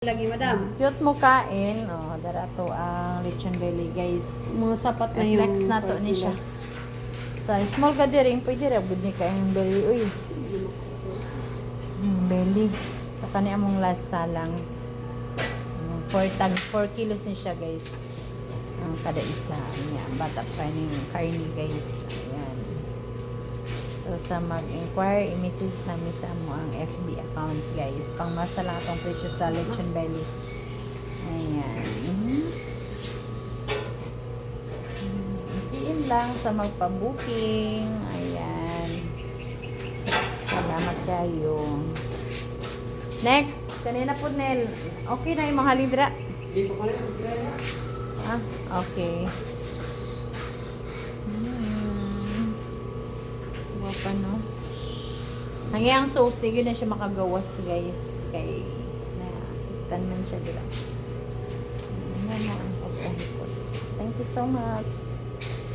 Lagi, madam. Cute mo kain. Oh, darato ang lechon belly, guys. Mga sapat na yung Flex na to ni siya. Sa small ka diri, pwede ra gud ni kain belly uy. Yung belly. Sa kani among lasa lang. 4 tag 4 kilos ni siya, guys. Ang kada isa. Ayan, bata pa ni karni, guys. Ayan. So, sa mag-inquire, i-message namin sa mo ang FB account, guys. Pang masa lang itong presyo sa lechon belly. Ayan. Iin lang sa magpa-booking. Ayan. Salamat kayo. Next, kanina po Nel. Okay na yung mga lidra. Ah, okay. Hmm. Wapa no. Hangyang sauce, di na siya makagawas guys. Kay, na, man siya. Ano na ang pagkahipot. Thank you so much.